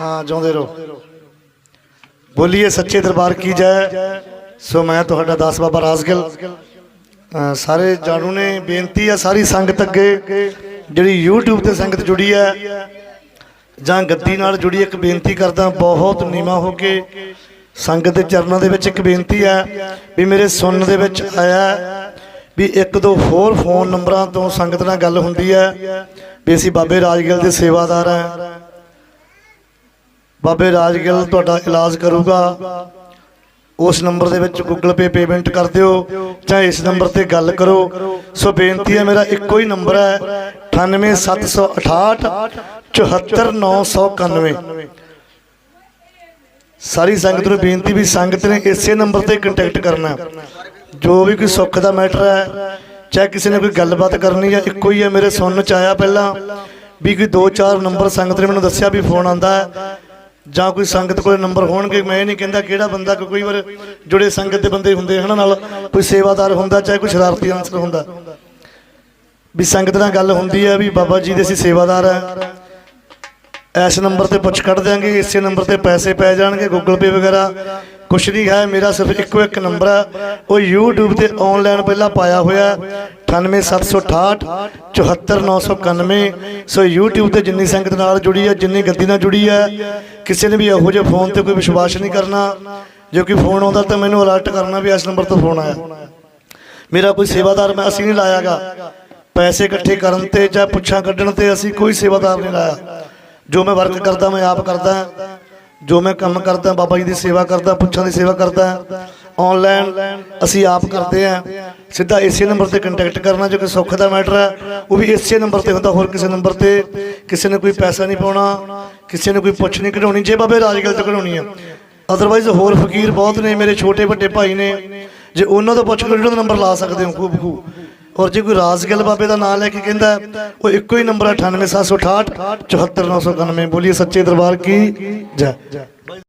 ਹਾਂ, ਜਿਉਂਦੇ ਰਹੋ। ਬੋਲੀਏ ਸੱਚੇ ਦਰਬਾਰ ਕੀ ਜੈ। ਸੋ ਮੈਂ ਤੁਹਾਡਾ ਦਾਸ ਬਾਬਾ ਰਾਸਗਲ। ਅਹ ਸਾਰੇ ਜਾਣੂ ਨੇ ਬੇਨਤੀ ਹੈ ਸਾਰੀ ਸੰਗਤ ਅੱਗੇ, ਜਿਹੜੀ YouTube ਤੇ ਸੰਗਤ ਜੁੜੀ ਹੈ, ਜਾਂ ਗੱਦੀ ਨਾਲ ਜੁੜੀ ਇੱਕ ਬੇਨਤੀ ਕਰਦਾ, ਬਹੁਤ ਨੀਵਾ ਹੋ ਕੇ ਸੰਗਤ ਦੇ ਚਰਨਾਂ ਦੇ ਵਿੱਚ ਇੱਕ ਬੇਨਤੀ ਹੈ, ਵੀ ਮੇਰੇ ਸੁਣਨ ਦੇ ਵਿੱਚ ਆਇਆ ਵੀ ਇੱਕ ਦੋ ਹੋਰ ਫੋਨ ਨੰਬਰਾਂ ਤੋਂ ਸੰਗਤ ਨਾਲ ਗੱਲ ਹੁੰਦੀ ਹੈ, ਵੀ ਅਸੀਂ ਬਾਬੇ ਰਾਜਗਿਲ ਦੇ ਸੇਵਾਦਾਰ ਹਾਂ। ਬਾਬੇ ਰਾਜਗਿਲ ਤੁਹਾਡਾ ਇਲਾਜ ਕਰੂਗਾ। ਉਸ ਨੰਬਰ ਦੇ ਵਿੱਚ ਗੂਗਲ ਪੇ ਪੇਮੈਂਟ ਕਰ ਦਿਓ ਚਾਹੇ ਇਸ ਨੰਬਰ ਤੇ ਗੱਲ ਕਰੋ। ਸੋ ਬੇਨਤੀ ਹੈ, ਮੇਰਾ ਇੱਕੋ ਹੀ ਨੰਬਰ ਹੈ 98768 74991 ਸਾਰੀ ਸੰਗਤ ਨੂੰ ਬੇਨਤੀ ਵੀ ਸੰਗਤ ਨੇ ਇਸੇ ਨੰਬਰ ਤੇ ਕੰਟੈਕਟ ਕਰਨਾ। ਜੋ ਵੀ ਕੋਈ ਸੁੱਖ ਦਾ ਮੈਟਰ ਹੈ, ਚਾਹੇ ਕਿਸੇ ਨੇ ਕੋਈ ਗੱਲਬਾਤ ਕਰਨੀ ਹੈ, ਇੱਕੋ ਹੀ ਹੈ, ਮੇਰੇ ਸੁਣਨ ਚ ਆਇਆ ਪਹਿਲਾਂ। ਵੀ ਕੋਈ ਦੋ ਚਾਰ ਨੰਬਰ ਸੰਗਤ ਨੇ ਮੈਨੂੰ ਦੱਸਿਆ ਵੀ ਫੋਨ ਆਂਦਾ ਹੈ। ਜਾਂ ਕੋਈ ਸੰਗਤ ਕੋਲ ਨੰਬਰ ਹੋਣਗੇ, ਮੈਂ ਇਹ ਨਹੀਂ ਕਹਿੰਦਾ ਕਿਹੜਾ ਬੰਦਾ ਕੋਈ ਕਈ ਵਾਰ ਜੁੜੇ ਸੰਗਤ ਦੇ ਬੰਦੇ ਹੁੰਦੇ ਹਨ ਨਾਲ, ਕੋਈ ਸੇਵਾਦਾਰ ਹੁੰਦਾ, ਚਾਹੇ ਕੋਈ ਸ਼ਰਾਰਤੀ ਅੰਸਰ ਹੁੰਦਾ। ਵੀ ਸੰਗਤ ਨਾਲ ਗੱਲ ਹੁੰਦੀ ਹੈ ਵੀ ਬਾਬਾ ਜੀ ਦੇ ਅਸੀਂ ਸੇਵਾਦਾਰ ਆ ਇਸ ਨੰਬਰ ਤੇ ਪੁੱਛ ਕੱਢ ਦਿਆਂਗੇ, ਇਸੇ ਨੰਬਰ ਤੇ ਪੈਸੇ ਪੈ ਜਾਣਗੇ ਗੂਗਲ ਪੇ ਵਗੈਰਾ। ਕੁਛ ਨਹੀਂ ਹੈ, ਮੇਰਾ ਸਿਰਫ ਇੱਕੋ ਇੱਕ ਨੰਬਰ ਹੈ ਉਹ YouTube ਤੇ ਆਨਲਾਈਨ ਪਹਿਲਾਂ ਪਾਇਆ ਹੋਇਆ। ਹੈ, 98768 74991 ਸੋ YouTube ਤੇ ਜਿੰਨੀ ਸੰਗਤ ਨਾਲ ਜੁੜੀ ਹੈ ਜਿੰਨੀ ਗੱਦੀ ਨਾਲ ਜੁੜੀ ਹੈ ਕਿਸੇ ਨੇ ਵੀ ਇਹੋ ਜਿਹੇ ਫੋਨ ਤੇ ਕੋਈ ਵਿਸ਼ਵਾਸ ਨਹੀਂ ਕਰਨਾ ਜੋ ਕਿ ਫੋਨ ਆਉਂਦਾ ਤਾਂ ਮੈਨੂੰ ਅਲਰਟ ਕਰਨਾ ਵੀ ਇਸ ਨੰਬਰ ਤੋਂ ਫੋਨ ਆਇਆ। ਮੇਰਾ ਕੋਈ ਸੇਵਾਦਾਰ ਮੈਂ ਅਸੀਂ ਨਹੀਂ ਲਾਇਆਗਾ। ਪੈਸੇ ਇਕੱਠੇ ਕਰਨ ਤੇ ਜਾਂ ਪੁੱਛਾਂ ਕੱਢਣ ਤੇ ਅਸੀਂ ਕੋਈ ਸੇਵਾਦਾਰ ਨਹੀਂ ਲਾਇਆ। ਜੋ ਮੈਂ ਵਰਕ ਕਰਦਾ ਮੈਂ ਆਪ ਕਰਦਾ। ਜੋ ਮੈਂ ਕੰਮ ਕਰਦਾ ਬਾਬਾ ਜੀ ਦੀ ਸੇਵਾ ਕਰਦਾ ਪੁੱਛਾਂ ਦੀ ਸੇਵਾ ਕਰਦਾ। ਆਨਲਾਈਨ ਅਸੀਂ ਆਪ ਕਰਦੇ ਆ ਸਿੱਧਾ ਇਸੇ ਨੰਬਰ ਤੇ ਕੰਟੈਕਟ ਕਰਨਾ ਜੋ ਕਿ ਸੁੱਖ ਦਾ ਮੈਟਰ ਹੈ। ਉਹ ਵੀ ਇਸੇ ਨੰਬਰ ਤੇ ਹੁੰਦਾ, ਹੋਰ ਕਿਸੇ ਨੰਬਰ ਤੇ। ਕਿਸੇ ਨੇ ਕੋਈ ਪੈਸਾ ਨਹੀਂ ਪਾਉਣਾ, ਕਿਸੇ ਨੇ ਕੋਈ ਪੁੱਛ ਨਹੀਂ ਕਢਾਉਣੀ, ਜੇ ਬਾਬੇ ਰਾਜਗਲ ਤੋਂ ਕਢਾਉਣੀ ਆ ਅਦਰਵਾਈਜ਼ ਹੋਰ ਫਕੀਰ ਬਹੁਤ ਨੇ, ਮੇਰੇ ਛੋਟੇ ਵੱਡੇ ਭਾਈ ਨੇ। ਜੇ ਉਹਨਾਂ ਤੋਂ ਪੁੱਛ ਕੇ ਉਹਨਾਂ ਦਾ ਨੰਬਰ ਲਾ ਸਕਦੇ ਹੋ, ਖੂਬ ਖੂਬ। ਔਰ ਜੇ ਕੋਈ ਰਾਜਗਲ ਬਾਬੇ ਦਾ ਨਾਮ ਲੈ ਕੇ ਕਹਿੰਦਾ ਉਹ ਇੱਕੋ ਹੀ ਨੰਬਰ ਹੈ 98768 74991 ਬੋਲੀਏ ਸੱਚੇ ਦਰਬਾਰ ਕੀ? ਜੈ।